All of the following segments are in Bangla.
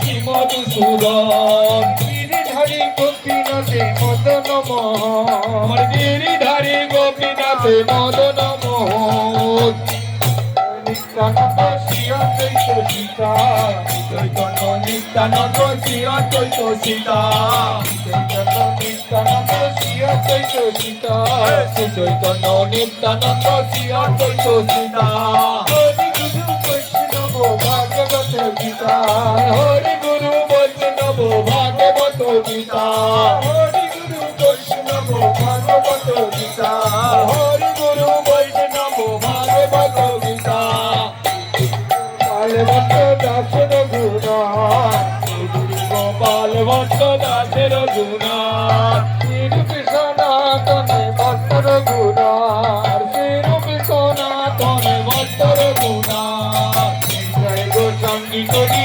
শ্রী মধুসূদন গিরিধারী গোপীনাথে মদন মোহন। গিরিধারী গোপীনাথে মদন মোহন। নিত্যানন্দ শ্রী অদ্বৈত সীতা। চৈতন্য নিত্যানন্দ শ্রী অদ্বৈত সীতা। চৈতন্য নিত্যানন্দ শ্রী অদ্বৈত সীতা। চৈতন্য নিত্যানন্দ শ্রী সীতা। ভাগবত গীতা হরি গুরু বৈষ্ণব ভাগবত গীতা হরি গুরু বৈষ্ণব ভাগবত গীতা কালবন্ত দাস রঘুনা গোপাল ভট্ট দাসের গুণা। নিরূপে সনাতনে ভট্ট রঘুনা রূপে সনাতনে ভট্টর গুণা। জয় গো সঙ্গী করি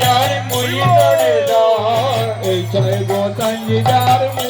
জয় মুই করে দাস এই জয় গোচন্দ্র জয়